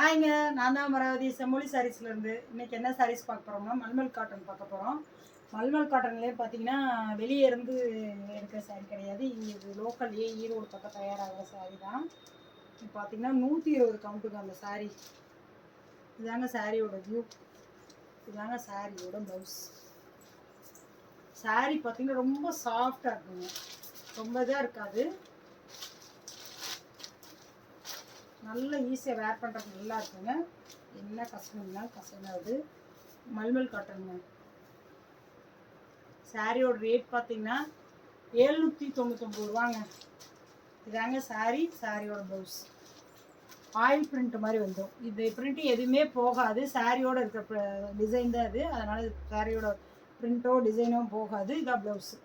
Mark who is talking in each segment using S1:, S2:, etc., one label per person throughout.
S1: ஹாய்ங்க நான் தான் அமராவதி. செம்மொழி சாரீஸ்லேருந்து இன்னைக்கு என்ன சாரீஸ் பார்க்க போகிறோம்னா மல்மல் காட்டன் பார்க்க போகிறோம் மல்மல் காட்டன்லேயே பார்த்தீங்கன்னா வெளியே இருந்து எடுக்கிற சாரீ கிடையாது. இங்கே இது லோக்கல்லையே ஈரோடு பக்கம் தயாராகிற சாரீ தான். இப்போ பார்த்தீங்கன்னா நூற்றி இருபது கவுண்ட்டுங்க அந்த சாரீ இதாங்க சாரியோட வியூ இதாங்க சாரியோட ப்ளவுஸ் சாரீ பார்த்தீங்கன்னா ரொம்ப சாஃப்டாக இருக்குங்க. ரொம்ப இதாக இருக்காது. நல்ல ஈஸியாக வேர் பண்ணுறது நல்லா இருக்குங்க. என்ன கஷ்டம்னா அது. மல்மல் காட்டனுங்க சாரியோட ரேட் பார்த்தீங்கன்னா எழுநூற்றி தொண்ணூத்தொம்பது ரூபாங்க. இதாங்க சாரி சாரியோட ப்ளவுஸ் ஆயில் பிரிண்ட் மாதிரி வந்துடும் இது பிரிண்ட்டு எதுவுமே போகாது. சாரியோட இருக்கிற டிசைன் தான் இது அதனால் சாரியோட பிரிண்ட்டோ டிசைனோ போகாது. இதான் ப்ளவுஸு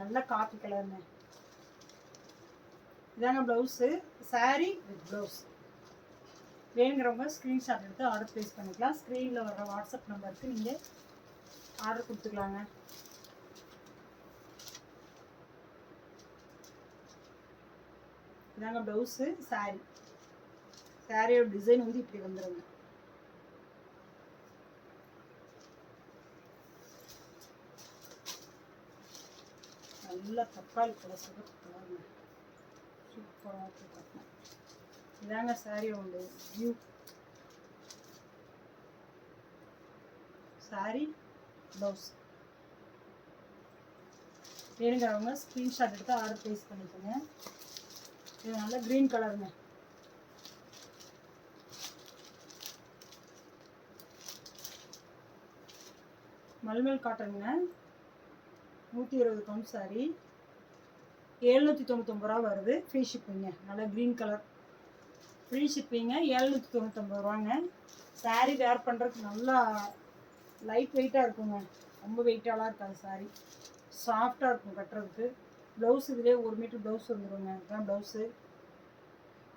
S1: நல்ல காப்பி கலர்னு இதாங்க ப்ளவுஸு சாரீ வித் ப்ளவுஸ் வேணுங்கிறவங்க ஸ்க்ரீன்ஷாட் எடுத்து ஆர்டர் ப்ளேஸ் பண்ணிக்கலாம். ஸ்க்ரீனில் வர்ற வாட்ஸ்அப் நம்பருக்கு நீங்கள் ஆர்டர் கொடுத்துக்கலாங்க. இதாங்க ப்ளவுஸு சாரீ சாரியோட டிசைன் வந்து இப்படி வந்துடுங்க நல்லா தக்காளி கலர் சிவப்பு சூப்பராக இருக்கு இதாங்க சாரி உண்டு. வியூ சாரி ப்ளவுஸ் வேணுங்கிறவங்க ஸ்க்ரீன்ஷாட் எடுத்து ஆர்டர் ப்ளேஸ் பண்ணிக்கோங்க. இது நல்லா க்ரீன் கலருங்க மல்மல் காட்டனுங்க நூற்றி இருபது கவுண்ட் சாரி எழுநூற்றி தொண்ணூத்தொம்பது ரூபா வருது. ஃப்ரீ ஷிப்பிங்க நல்லா க்ரீன் கலர் ஃப்ரீ ஷிப்பிங்க எழுநூற்றி தொண்ணூத்தொம்பது ரூபாங்க. சாரீ வேர் பண்ணுறதுக்கு நல்லா லைட் வெயிட்டாக இருக்குங்க. ரொம்ப வெயிட்டாலாம் இருக்காது சாரீ சாஃப்டாக இருக்கும் கட்டுறதுக்கு. ப்ளவுஸ் இதிலே ஒரு மீட்டர் ப்ளவுஸ் வந்துடுங்க இதுதான் ப்ளவுஸு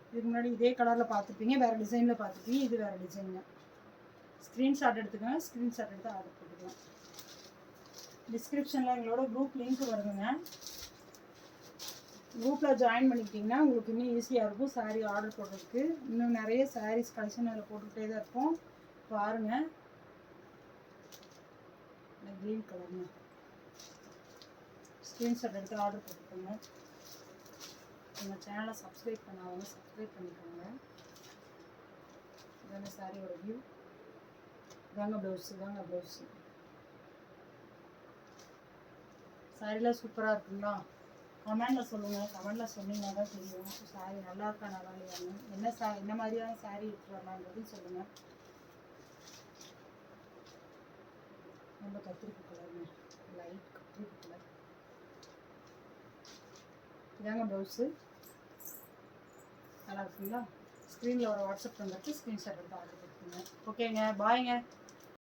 S1: இதுக்கு முன்னாடி இதே கலரில் பார்த்துருப்பீங்க வேறு டிசைனில் பார்த்துருப்பீங்க இது வேறு டிசைனுங்க ஸ்க்ரீன்ஷாட் எடுத்துக்கோங்க. ஸ்க்ரீன்ஷாட் எடுத்து ஆர்டர் போட்டுக்கலாம். டிஸ்கிரிப்ஷனில் எங்களோட குரூப் லிங்க் வருதுங்க. குரூப்பில் ஜாயின் பண்ணிக்கிட்டிங்கன்னா உங்களுக்கு இன்னும் ஈஸியாக இருக்கும். சாரீ ஆர்டர் போடுறதுக்கு. இன்னும் நிறைய சாரீஸ் கலெக்ஷன் அதில் போட்டுக்கிட்டே தான் இருக்கும். பாருங்கள் க்ரீன் கலருங்க ஸ்க்ரீன்ஷாட் எடுத்து ஆர்டர் போட்டுக்கோங்க. எங்கள் சேனலை சப்ஸ்கிரைப் பண்ணாதவங்க சப்ஸ்கிரைப் பண்ணிக்கோங்க. இதாங்க சாரியோட வியூ இதாங்க ப்ளவுஸ் இதாங்க ப்ளவுஸு சாரிலாம் சூப்பராக இருக்குங்களா கமெண்டில் சொல்லுங்கள் கமெண்டில் சொன்னீங்கன்னா தான் தெரியும். சாரி நல்லா இருக்கா நல்லா இல்லையான்னு. என்ன சா என்ன மாதிரியான சாரி எடுத்துட்டு வரலான்றதையும் சொல்லுங்கள் ரொம்ப கத்திரிக்கு கலருங்க லைட் கத்திரிக்கு கலர் இதாங்க ப்ளவுஸு நல்லா இருக்குங்களா? ஸ்க்ரீனில் ஒரு வாட்ஸ்அப் நம்பருக்கு ஸ்க்ரீன்ஷாட் எடுத்து ஆர்டர் கொடுத்துங்க ஓகேங்க பாய்ங்க